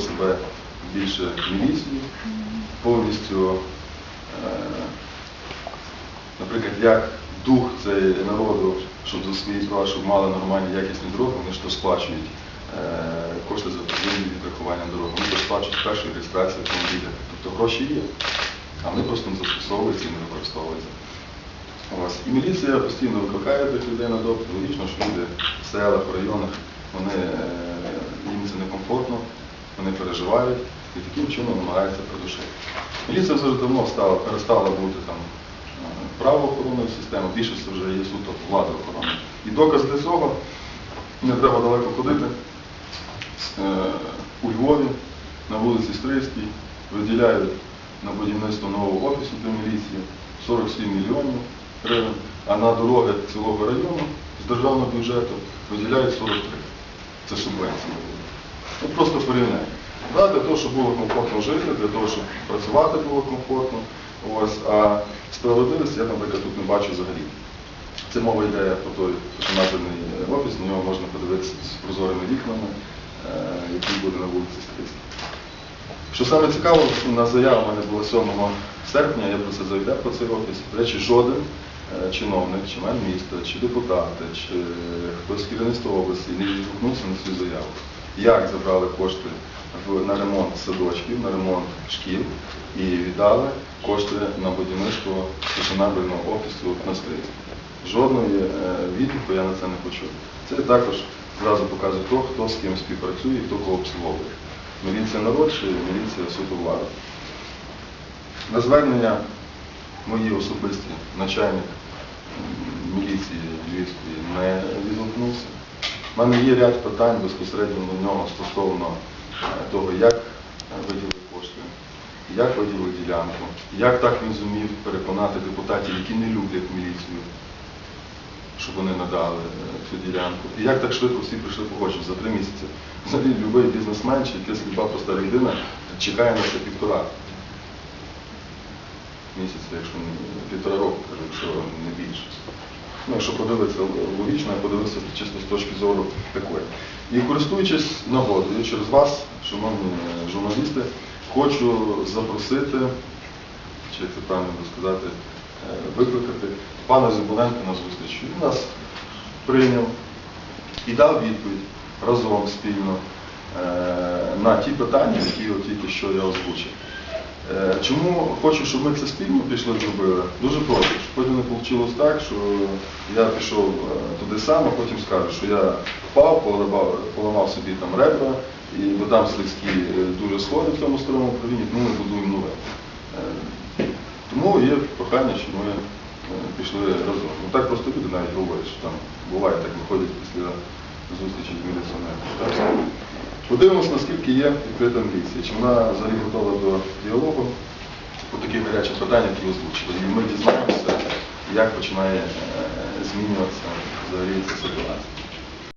себе більше міліцією, повністю, е, наприклад, як дух цей народу, щоб за свої щоб мали нормальні якісні дороги, вони ж то сплачують е, кошти за подвійні відрахування дорог, вони то сплачують першу реєстрацію автомобіля. Тобто гроші є, а вони просто не застосовуються і не використовуються. Ось. І міліція постійно викликає тих людей на допит. Логічно, що люди в селах, в районах, вони, е, їм це некомфортно, переживають і таким чином намагаються придушити. Міліція вже давно стала, перестала бути там е, правоохоронною системою, більше це вже є суто влада охорони. І доказ для цього не треба далеко ходити. Е, У Львові на вулиці Стрийській виділяють на будівництво нового офісу для міліції 47 мільйонів гривень, а на дороги цілого району з державного бюджету виділяють 43. Це субвенції. Ну, просто порівняй. Да, для того, щоб було комфортно жити, для того, щоб працювати було комфортно. Ось, а справедливість я, наприклад, тут не бачу взагалі. Це мова йде про той названий офіс, на нього можна подивитися з прозорими вікнами, е, який буде на вулиці Стрийській. Що саме цікаво, на заяву мене було 7 серпня, я про це заявляв про цей офіс. До речі, жоден е, чиновник, чи мер міста, чи депутати, чи хтось з керівництва області не відгукнувся на цю заяву. Як забрали кошти в- на ремонт садочків, на ремонт шкіл і віддали кошти на будівництво стаціонарного офісу на Стрийській. Жодної е, відгуку я на це не почув. Це також зразу показує хто, хто з ким співпрацює і хто кого обслуговує. Міліція народ чи міліція суду влада. На звернення мої особисті начальник міліції Львівської не відгукнувся. У мене є ряд питань безпосередньо до нього стосовно того, як е, виділили кошти, як виділили ділянку, як так він зумів переконати депутатів, які не люблять міліцію, щоб вони надали е, цю ділянку. І як так швидко всі прийшли погодження за три місяці. Взагалі, будь-який бізнесмен чи якась люба проста людина чекає на це півтора місяця, якщо не півтора року, якщо не більше. Ну, якщо подивитися логічно, я подивився чисто з точки зору такої. І користуючись нагодою через вас, шановні журналісти, хочу запросити, чи як це правильно сказати, е, викликати пана Зибуленка на зустріч. Він нас прийняв і дав відповідь разом спільно е, на ті питання, які тільки що я озвучив. Е, Чому хочу, щоб ми це спільно пішли зробили? Дуже просто, щоб потім не вийшло так, що я пішов е, туди сам, а потім скажу, що я впав, поламав, собі там ребра, і бо там слизькі е, дуже сходи в цьому старому управлінні, тому ми будуємо нове. Тому є прохання, щоб ми пішли разом. Ну так просто люди навіть говорять, що там буває, так виходять після зустрічі з міліціонером. Подивимось, наскільки є відкрита міліція, чи вона взагалі готова до діалогу по таких гарячих питаннях, які озвучили. І ми дізнаємося, як починає е, змінюватися взагалі ця ситуація.